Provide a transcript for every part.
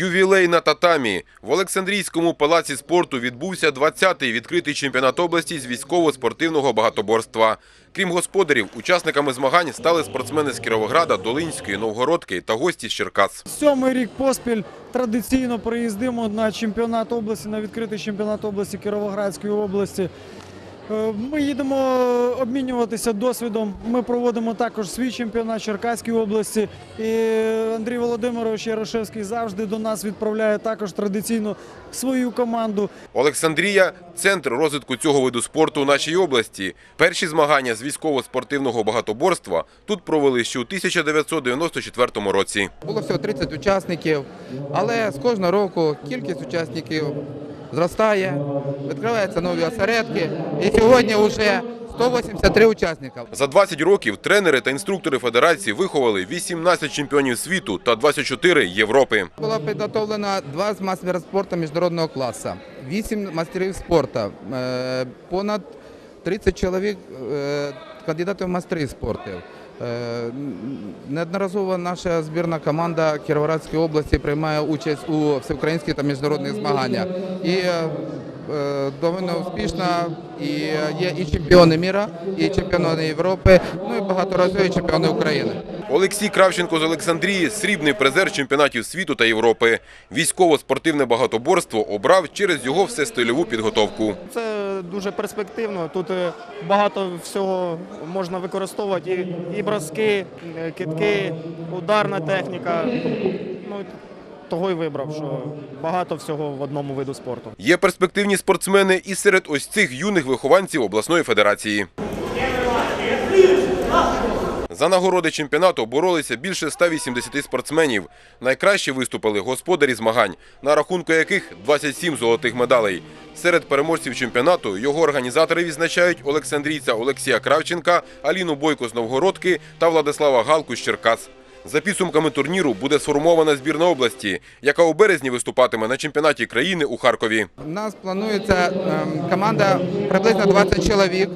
Ювілей на татамі. В Олександрійському палаці спорту відбувся 20-й відкритий чемпіонат області з військово-спортивного багатоборства. Крім господарів, учасниками змагань стали спортсмени з Кіровограда, Долинської, Новгородки та гості з Черкас. Сьомий рік поспіль традиційно приїздимо на чемпіонат області, на відкритий чемпіонат області Кіровоградської області. Е, Ми їдемо обмінюватися досвідом. Ми проводимо також свій чемпіонат Черкаської області. І Андрій Володимирович Ярошевський завжди до нас відправляє також традиційно свою команду. Олександрія центр розвитку цього виду спорту у нашій області. Перші змагання з військово-спортивного багатоборства тут провели ще у 1994 році. Було всього 30 учасників, але з кожного року кількість учасників зростає, відкриваються нові осередки. І сьогодні вже 183 учасника. За 20 років тренери та інструктори федерації виховали 18 чемпіонів світу та 24 Європи. Було підготовлено два з мастера спорту міжнародного класу, вісім мастерів спорту, е, понад 30 чоловік е, кандидатів в майстри спорту. Е, Неодноразово наша збірна команда Кіровоградської області приймає участь у всеукраїнських та міжнародних змаганнях. І довольно успішна. і є і чемпіони міра, і чемпіони Європи, ну і багаторазові чемпіони України. Олексій Кравченко з Олександрії срібний призер чемпіонатів світу та Європи. Військово-спортивне багатоборство обрав через його всестильову підготовку. Це дуже перспективно. Тут е, багато всього можна використовувати. І, броски, е, китки, ударна техніка. Ну, того й вибрав, що багато всього в одному виду спорту. Є перспективні спортсмени і серед ось цих юних вихованців обласної федерації. За нагороди чемпіонату боролися більше 180 спортсменів. Найкраще виступили господарі змагань, на рахунку яких 27 золотих медалей. Серед переможців чемпіонату його організатори відзначають Олександрійця Олексія Кравченка, Аліну Бойко з Новгородки та Владислава Галку з Черкас. За підсумками турніру буде сформована збірна області, яка у березні виступатиме на чемпіонаті країни у Харкові. У нас планується ем, команда приблизно 20 чоловік.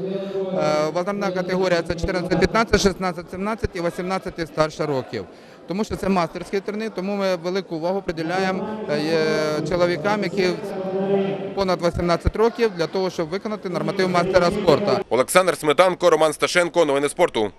Е, категорія це 14, 15, 16, 17 і 18 і старше років. Тому що це мастерські турнір, тому ми велику увагу приділяємо е, чоловікам, які понад 18 років, для того, щоб виконати норматив мастера спорту. Олександр Сметанко, Роман Сташенко. Новини спорту.